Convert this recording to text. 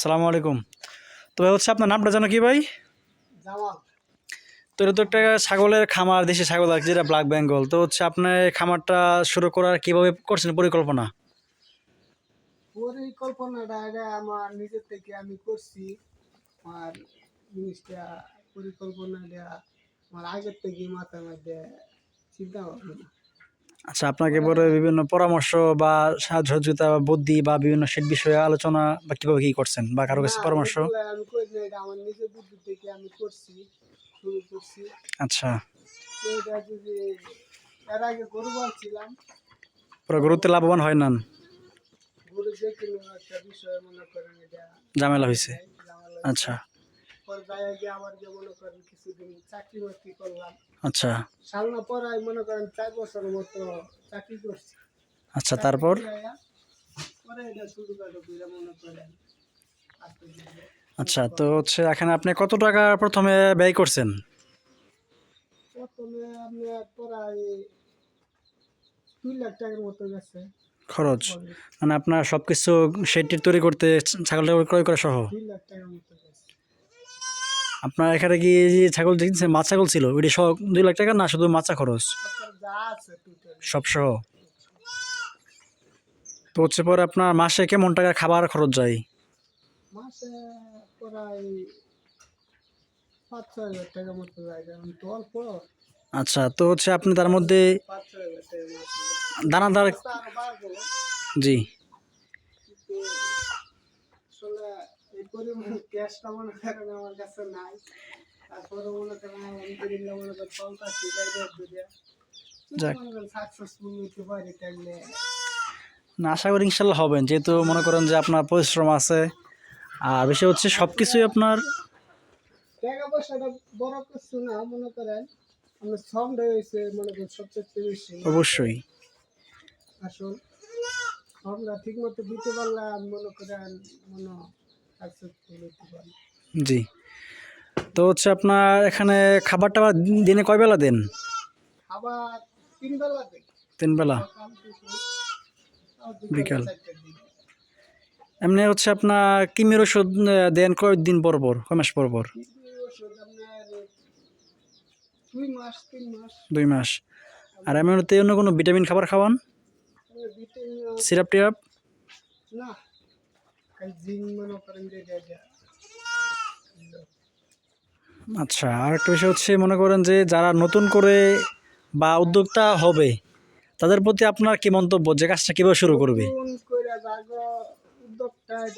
আসসালামু আলাইকুম। তো ভাই হচ্ছে আপনার নামটা জানো কি ভাই? তো এটা তো একটা ছাগলের খামার দেশি ছাগল আছে যেটা ব্ল্যাক বেঙ্গল তো হচ্ছে আপনার এই খামারটা শুরু করার কীভাবে করছেন পরিকল্পনা? পরিকল্পনাটা এটা আমার নিজের থেকে আমি করছি। আর জিনিসটা পরিকল্পনাটা আমার আগের থেকে মাথার মধ্যে চিন্তা ভাবনা। আচ্ছা আপনাকে পরে বিভিন্ন পরামর্শ বা সাহায্য সহযোগিতা বা বুদ্ধি বা বিভিন্ন সেট বিষয়ে আলোচনা বা কীভাবে কি করছেন বা কারও কাছে পরামর্শ? আচ্ছা। তো এটা যদি এর আগে গরু ছিলাম পরে গরুতে লাভবান হয় না? ঝামেলা হয়েছে আচ্ছা। পরে গিয়ে আবার যে মনে করেন কিছুদিন চাকরি বাকরি করলাম। আচ্ছা। সালনা পড়ায় মনে করেন চার বছর মতো চাকরি করছি। আচ্ছা তারপর? পরে এটা শুরু করে মনে করেন। আচ্ছা তো হচ্ছে এখানে আপনি কত টাকা প্রথমে ব্যয় করছেন? প্রথমে আপনি পড়ায় দুই লাখ টাকার মতো গেছে। খরচ? মানে আপনার সব কিছু শেডটির তৈরি করতে ছাগলটা ক্রয় করা সহ? দুই লাখ টাকার মতো। গেছে আপনার এখানে কি যে ছাগল দেখছেন? মাছ ছাগল ছিল। ওইটা সহ দুই লাখ টাকা না? শুধু মাছা খরচ? সব সহ। তো হচ্ছে পরে আপনার মাসে কেমন টাকা খাবার খরচ যায়? মাসে প্রায় পাঁচ ছয় হাজার টাকার মতো যায় কারণ তো অল্প। আচ্ছা তো হচ্ছে আপনি তার মধ্যে। দানাদার জি কিন্তু আসলে এই পরিমাণ ক্যাশটা মনে করেন আমার কাছে নাই। তারপরে মনে করেন আলহামদুলিল্লাহ মনে করেন দুনিয়া মনে করেন সাকসেসফুল হইতে পারি তাহলে না আশা করি ইনশাল্লাহ হবেন। যেহেতু মনে করেন যে আপনার পরিশ্রম আছে আর বিষয় হচ্ছে সব কিছুই আপনার টাকা পয়সাটা বড় কিছু না মনে করেন আমার শ্রমটা হয়েছে মনে করেন সবচেয়ে বেশি। অবশ্যই। আসল শ্রমটা ঠিক মতো দিতে পারলে আমি মনে করেন মনে জি। তো হচ্ছে আপনার এখানে খাবার টাবার দিনে কয় বেলা দেন? তিন বেলা বিকাল। এমনি হচ্ছে আপনার কিমির ওষুধ দেন কয়েকদিন পর পর, কয় মাস পর পর? দুই মাস। আর এমনিতে অন্য কোনো ভিটামিন খাবার খাওয়ান? সিরাপ টিরাপ? না। আচ্ছা আর একটা বিষয় হচ্ছে মনে করেন যে যারা নতুন করে বা উদ্যোক্তা হবে, তাদের প্রতি আপনার কি মন্তব্য যে কাজটা কীভাবে শুরু করবে?